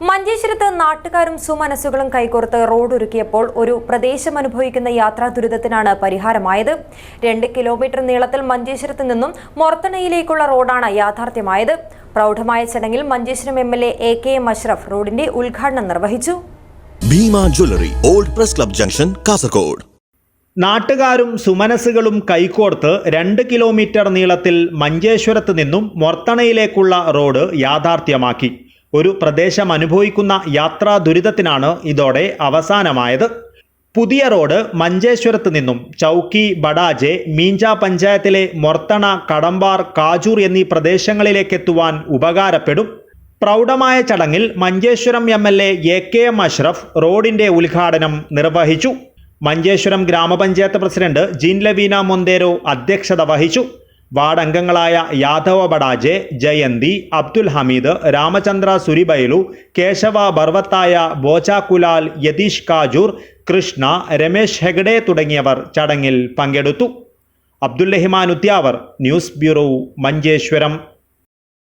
മഞ്ചേശ്വരത്ത് നാട്ടുകാരും സുമനസ്സുകളും കൈകോർത്ത് റോഡ് ഒരുക്കിയപ്പോൾ ഒരു പ്രദേശം അനുഭവിക്കുന്ന യാത്രാ ദുരിതത്തിനാണ് പരിഹാരമായത്. രണ്ട് കിലോമീറ്റർ നീളത്തിൽ മഞ്ചേശ്വരത്ത് നിന്നും മൊർത്തണയിലേക്കുള്ള റോഡാണ് യാഥാർത്ഥ്യമായത്. പ്രൗഢമായ ചടങ്ങിൽ Manjeshwaram M L A A K M Ashraf റോഡിന്റെ ഉദ്ഘാടനം നിർവഹിച്ചു. Bhima jewellery old press club junction Kasaragod. നാട്ടുകാരും സുമനസ്സുകളും കൈകോർത്ത് രണ്ട് കിലോമീറ്റർ നീളത്തിൽ മഞ്ചേശ്വരത്ത് നിന്നും മൊർത്തണയിലേക്കുള്ള റോഡ് യാഥാർത്ഥ്യമാക്കി. ഒരു പ്രദേശം അനുഭവിക്കുന്ന യാത്രാ ദുരിതത്തിനാണ് ഇതോടെ അവസാനമായത്. പുതിയ റോഡ് മഞ്ചേശ്വരത്ത് നിന്നും ചൗക്കി ബഡാജെ മീഞ്ച പഞ്ചായത്തിലെ മൊർത്തണ കടമ്പാർ കാജൂർ എന്നീ പ്രദേശങ്ങളിലേക്കെത്തുവാൻ ഉപകാരപ്പെടും. പ്രൗഢമായ ചടങ്ങിൽ Manjeshwaram M L A A K M Ashraf റോഡിന്റെ ഉദ്ഘാടനം നിർവഹിച്ചു. മഞ്ചേശ്വരം ഗ്രാമപഞ്ചായത്ത് പ്രസിഡന്റ് ജീൻ ലവീന മൊന്തേരോ അധ്യക്ഷത വഹിച്ചു. വാർഡ് അംഗങ്ങളായ യാദവ ബഡാജെ ജയന്തി അബ്ദുൽ ഹമീദ് രാമചന്ദ്ര സുരിബൈലു കേശവ ബർവത്തായ ബോചാകുലാൽ യതീഷ് കാജൂർ കൃഷ്ണ രമേശ് ഹെഗഡെ തുടങ്ങിയവർ ചടങ്ങിൽ പങ്കെടുത്തു. Abdul Rahman Udyavar news bureau Manjeshwaram.